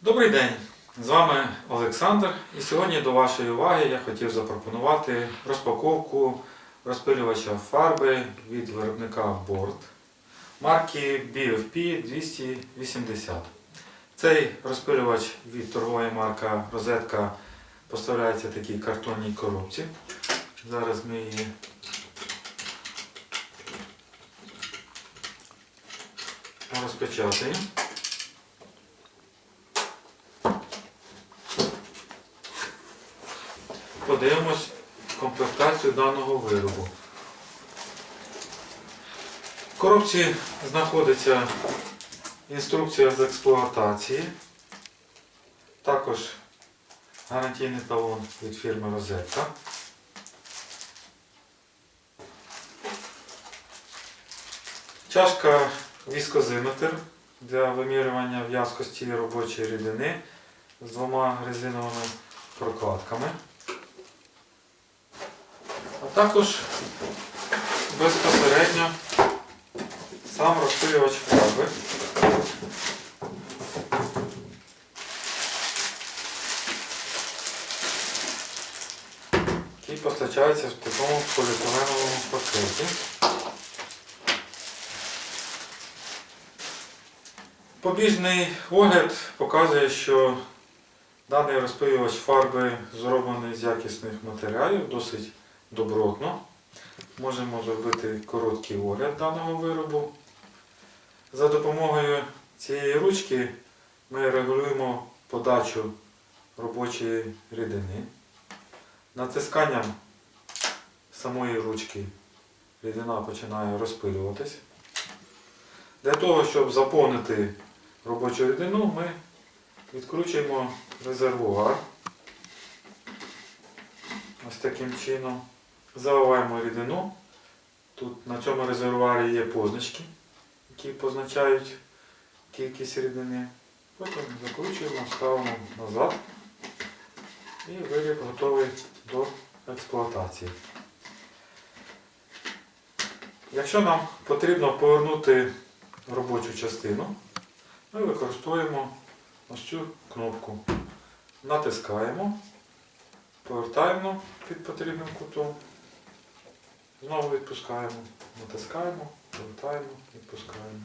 Добрий день! З вами Олександр. І сьогодні до вашої уваги я хотів запропонувати розпаковку розпилювача фарби від виробника Board марки BFP 280. Цей розпилювач від торгової марки Розетка поставляється в такій картонній коробці. Зараз ми її розпечатаємо. Подивимось комплектацію даного виробу. В коробці знаходиться інструкція з експлуатації, також гарантійний талон від фірми Розетка. Чашка віскозиметр для вимірювання в'язкості робочої рідини з двома резиновими прокладками. Також безпосередньо сам розпилювач фарби. Який постачається в такому поліетиленовому пакеті. Побіжний огляд показує, що даний розпилювач фарби зроблений з якісних матеріалів, досить добротно. Можемо зробити короткий огляд даного виробу. За допомогою цієї ручки ми регулюємо подачу робочої рідини. Натисканням самої ручки рідина починає розпилюватись. Для того, щоб заповнити робочу рідину, ми відкручуємо резервуар. Ось таким чином. Заливаємо рідину. Тут на цьому резервуарі є позначки, які позначають кількість рідини. Потім закручуємо, ставимо назад і виріб готовий до експлуатації. Якщо нам потрібно повернути робочу частину, ми використовуємо ось цю кнопку. Натискаємо, повертаємо під потрібним кутом, знову відпускаємо, натискаємо, повертаємо, відпускаємо.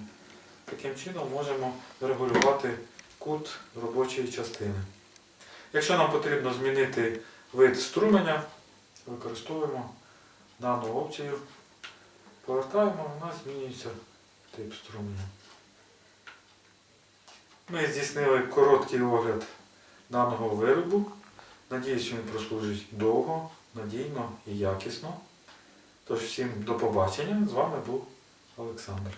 Таким чином можемо регулювати кут робочої частини. Якщо нам потрібно змінити вид струменя, використовуємо дану опцію, повертаємо, у нас змінюється тип струменя. Ми здійснили короткий огляд даного виробу. Надіюсь, він прослужить довго, надійно і якісно. Тож всім до побачення. З вами був Олександр.